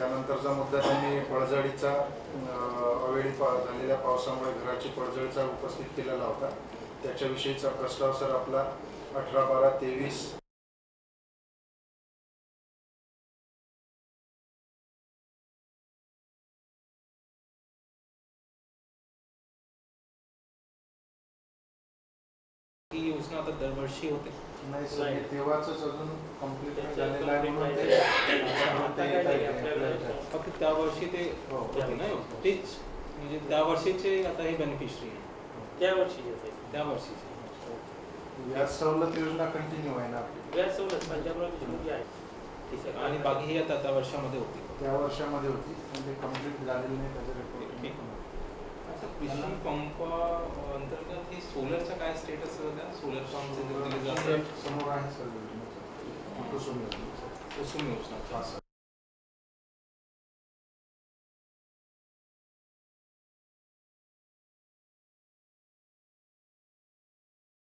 त्यानंतरचा मुद्दा त्यांनी पडझडीचा अवेळी पा झालेल्या पावसामुळे घराची पडझडीचा उपस्थित केलेला होता त्याच्याविषयीचा प्रस्ताव सर आपला अठरा बारा तेवीस ही योजना आता दरवर्षी होते नाही सर हे. तेव्हाच अजून कंप्लीट झालेलं आहे म्हणून ते झालं. आता ते आता येत काय आहे आपल्याकडे आपल्याला. फक्त त्या वर्षी ते हो. होते ना? तेच. म्हणजे त्या वर्षीचे आता हे बेनिफिशरी आहे. त्या वर्षी त्या वर्षीचे. व्याज सवलत योजना कंटिन्यू आहे ना आपली? व्याज सवलत पंजाबमध्ये आहे. ठीक आहे आणि बाकी ही आता त्या वर्षामध्ये होती. त्या वर्षामध्ये होती. पण ते कंप्लीट झालेली नाही त्याचं रिपोर्ट आता कृषी पंप अंतर्गत ही सोलरचा काय स्टेटस होता सोलर जातात समोर आहे सर योजना कुसुम योजना. कुसुम योजना. सर.